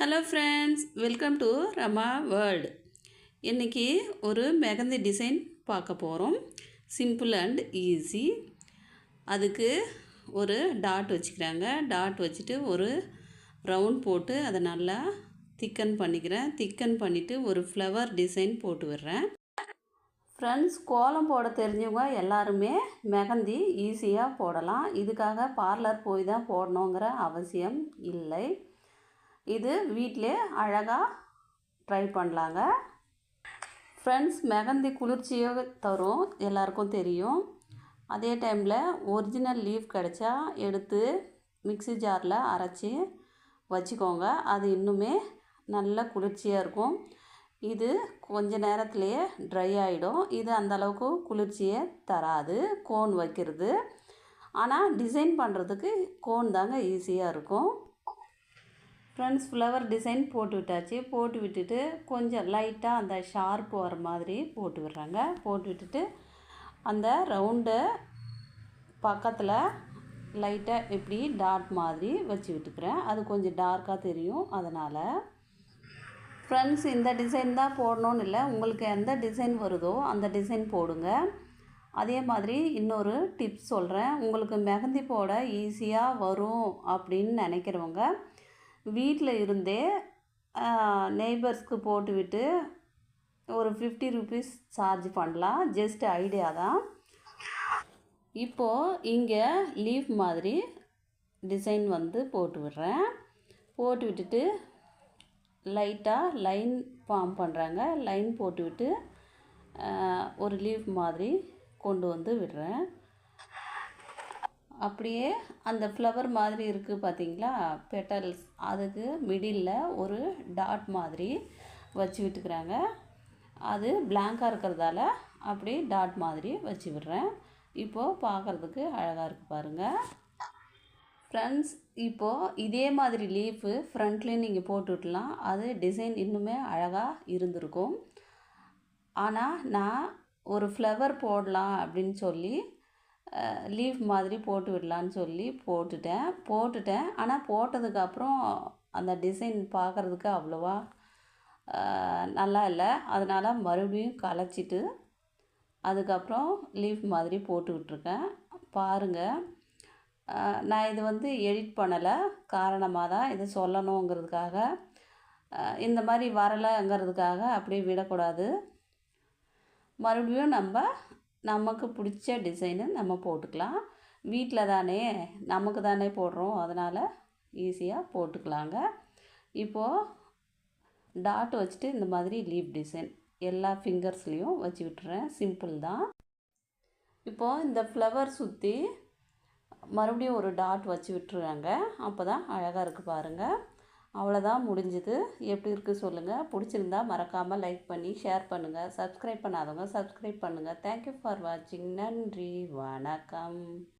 Hello friends welcome to Rama world இன்றைக்கி ஒரு mehndi design பார்க்க போகிறோம் சிம்பிள் அண்ட் ஈஸி அதுக்கு ஒரு டாட் வச்சுக்கிறாங்க. டாட் வச்சுட்டு ஒரு ரவுண்ட் போட்டு அதை நல்லா திக்கன் பண்ணிக்கிறேன். திக்கன் பண்ணிவிட்டு ஒரு ஃப்ளவர் டிசைன் போட்டு விடுறேன். ஃப்ரெண்ட்ஸ் கோலம் போட தெரிஞ்சவங்க எல்லாருமே மெகந்தி ஈஸியாக போடலாம். இதுக்காக பார்லர் போய் தான் போடணுங்கிற அவசியம் இல்லை. இது வீட்டிலே அழகாக ட்ரை பண்ணலாங்க. ஃப்ரெண்ட்ஸ் மெகந்தி குளிர்ச்சியை தரும். எல்லாருக்கும் தெரியும். அதே டைமில் ஒரிஜினல் லீஃப் கிடச்சா எடுத்து மிக்ஸி ஜாரில் அரைச்சி வச்சுக்கோங்க. அது இன்னுமே நல்ல குளிர்ச்சியாக இருக்கும். இது கொஞ்ச நேரத்துலையே ட்ரை ஆகிடும் இது அந்தளவுக்கு குளிர்ச்சியே குளிர்ச்சியை தராது. கோன் வைக்கிறது. ஆனால் டிசைன் பண்ணுறதுக்கு கோன் தாங்க ஈஸியாக இருக்கும். ஃப்ரெண்ட்ஸ் ஃப்ளவர் டிசைன் போட்டு விட்டாச்சு. போட்டு விட்டுட்டு கொஞ்சம் லைட்டாக அந்த ஷார்ப் வர மாதிரி போட்டு விடுறாங்க. போட்டு விட்டுட்டு அந்த ரவுண்டு பக்கத்தில் லைட்டாக இப்படி டாட் மாதிரி வச்சு விட்டுக்கிறேன். அது கொஞ்சம் டார்க்காக தெரியும். அதனால் ஃப்ரெண்ட்ஸ் இந்த டிசைன் தான் போடணும்னு இல்லை. உங்களுக்கு எந்த டிசைன் வருதோ அந்த டிசைன் போடுங்க. அதே மாதிரி இன்னொரு டிப்ஸ் சொல்கிறேன் உங்களுக்கு மெஹந்தி போட ஈஸியாக வரும் அப்படின்னு நினைக்கிறவங்க வீட்டில் இருந்தே நெய்பர்ஸ்க்கு போட்டுவிட்டு ஒரு ஃபிஃப்டி ருபீஸ் சார்ஜ் பண்ணலாம். ஜஸ்ட் ஐடியா தான். இப்போது இங்கே லீஃப் மாதிரி டிசைன் வந்து போட்டு விடுறேன். போட்டு விட்டுட்டு லைட்டாக லைன் ஃபார்ம் பண்ணுறாங்க லைன் போட்டு விட்டு ஒரு லீஃப் மாதிரி கொண்டு வந்து விடுறேன். அப்படியே அந்த ஃப்ளவர் மாதிரி இருக்குது பார்த்தீங்களா? பெட்டல்ஸ் அதுக்கு மிடில் ஒரு டாட் மாதிரி வச்சு விட்டுக்கிறாங்க. அது பிளாங்காக இருக்கிறதால அப்படி டாட் மாதிரி வச்சு விடுறேன். இப்போது பார்க்குறதுக்கு அழகாக இருக்குது பாருங்கள் ஃப்ரெண்ட்ஸ் இப்போது இதே மாதிரி லீஃபு ஃப்ரண்ட்லேயும் நீங்கள் போட்டு விடலாம் அது டிசைன் இன்னுமே அழகாக இருந்திருக்கும். ஆனால் நான் ஒரு ஃப்ளவர் போடலாம் அப்படின்னு சொல்லி லீஃப் மாதிரி போட்டு விடலான்னு சொல்லி போட்டுட்டேன். போட்டுட்டேன். ஆனால் போட்டதுக்கப்புறம் அந்த டிசைன் பார்க்குறதுக்கு அவ்வளோவா நல்லா இல்லை. அதனால் மறுபடியும் கலைச்சிட்டு அதுக்கப்புறம் லீஃப் மாதிரி போட்டு விட்ருக்கேன் பாருங்கள் நான் இது வந்து எடிட் பண்ணலை. காரணமாக தான் இதை சொல்லணுங்கிறதுக்காக இந்த மாதிரி வரலைங்கிறதுக்காக அப்படியே விடக்கூடாது. மறுபடியும் நம்ம நமக்கு பிடிச்ச டிசைனு நம்ம போட்டுக்கலாம். வீட்டில் தானே நமக்கு தானே போடுறோம். அதனால் ஈஸியாக போட்டுக்கலாங்க. இப்போது டாட் வச்சுட்டு இந்த மாதிரி லீப் டிசைன் எல்லா ஃபிங்கர்ஸ்லேயும் வச்சு விட்டுறேன். சிம்பிள் தான். இப்போது இந்த ஃப்ளவர் சுற்றி மறுபடியும் ஒரு டாட் வச்சு விட்டுருவாங்க அப்போ தான் அழகாக இருக்குது பாருங்கள் அவ்வளோதான் முடிஞ்சுது. எப்படி இருக்குது சொல்லுங்கள் பிடிச்சிருந்தா மறக்காமல் லைக் பண்ணி ஷேர் பண்ணுங்கள் சப்ஸ்கிரைப் பண்ணாதவங்க சப்ஸ்கிரைப் பண்ணுங்கள் தேங்க்யூ ஃபார் வாட்சிங் நன்றி. வணக்கம்.